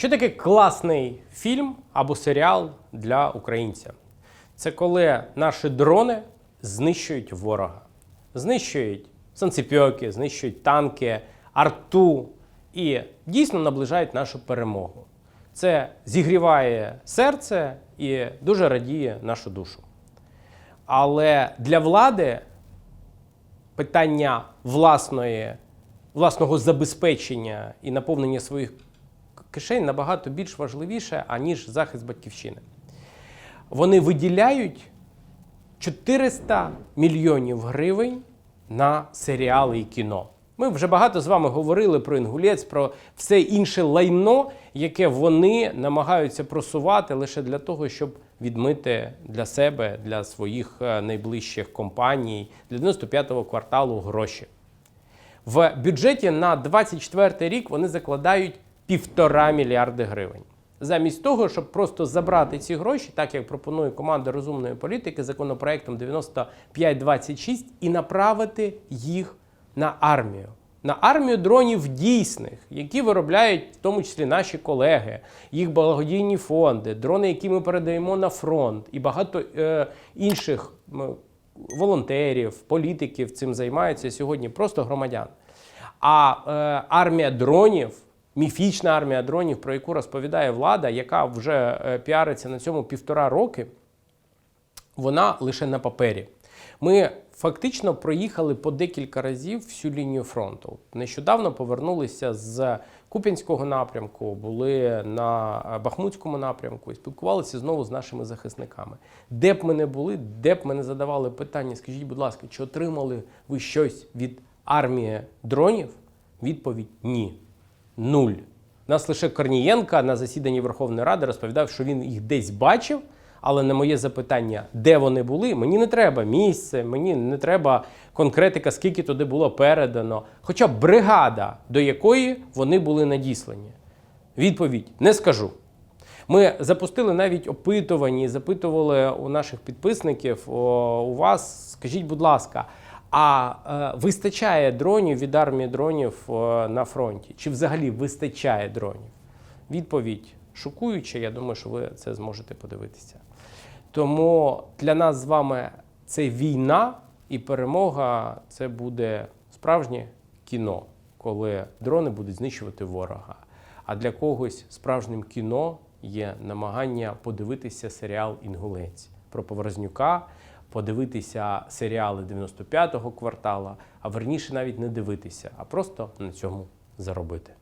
Що таке класний фільм або серіал для українця? Це коли наші дрони знищують ворога, знищують санцепьоки, знищують танки, арту і дійсно наближають нашу перемогу. Це зігріває серце і дуже радіє нашу душу. Але для влади питання власної, власного забезпечення і наповнення своїх кишень набагато більш важливіше, аніж захист батьківщини. Вони виділяють 400 мільйонів гривень на серіали і кіно. Ми вже багато з вами говорили про інгулець, про все інше лайно, яке вони намагаються просувати лише для того, щоб відмити для себе, для своїх е, найближчих компаній, для 95-го кварталу гроші. В бюджеті на 24 рік вони закладають півтора мільярди гривень. Замість того, щоб просто забрати ці гроші, так як пропонує команда розумної політики законопроектом 9526, і направити їх на армію. На армію дронів дійсних, які виробляють в тому числі наші колеги, їх благодійні фонди, дрони, які ми передаємо на фронт, і багато е, інших волонтерів, політиків цим займаються сьогодні, просто громадян. А е, армія дронів, міфічна армія дронів, про яку розповідає влада, яка вже е, піариться на цьому півтора роки, вона лише на папері. Ми фактично проїхали по декілька разів всю лінію фронту. Нещодавно повернулися з Куп'янського напрямку, були на е, Бахмутському напрямку і спілкувалися знову з нашими захисниками. Де б ми не були, де б ми не задавали питання, скажіть, будь ласка, чи отримали ви щось від армії дронів? Відповідь ні. Нуль. Нас лише Корнієнка на засіданні Верховної Ради розповідав, що він їх десь бачив, але на моє запитання, де вони були, мені не треба місце, мені не треба конкретика, скільки туди було передано. Хоча б бригада, до якої вони були надіслані. Відповідь не скажу. Ми запустили навіть опитування, запитували у наших підписників, у вас, скажіть, будь ласка, а е, вистачає дронів від армії дронів е, на фронті? Чи взагалі вистачає дронів? Відповідь шокуюча, я думаю, що ви це зможете подивитися. Тому для нас з вами це війна і перемога це буде справжнє кіно, коли дрони будуть знищувати ворога. А для когось справжнім кіно є намагання подивитися серіал Інгулець про Поворознюка, подивитися серіали 95-го квартала, а верніше навіть не дивитися, а просто на цьому заробити.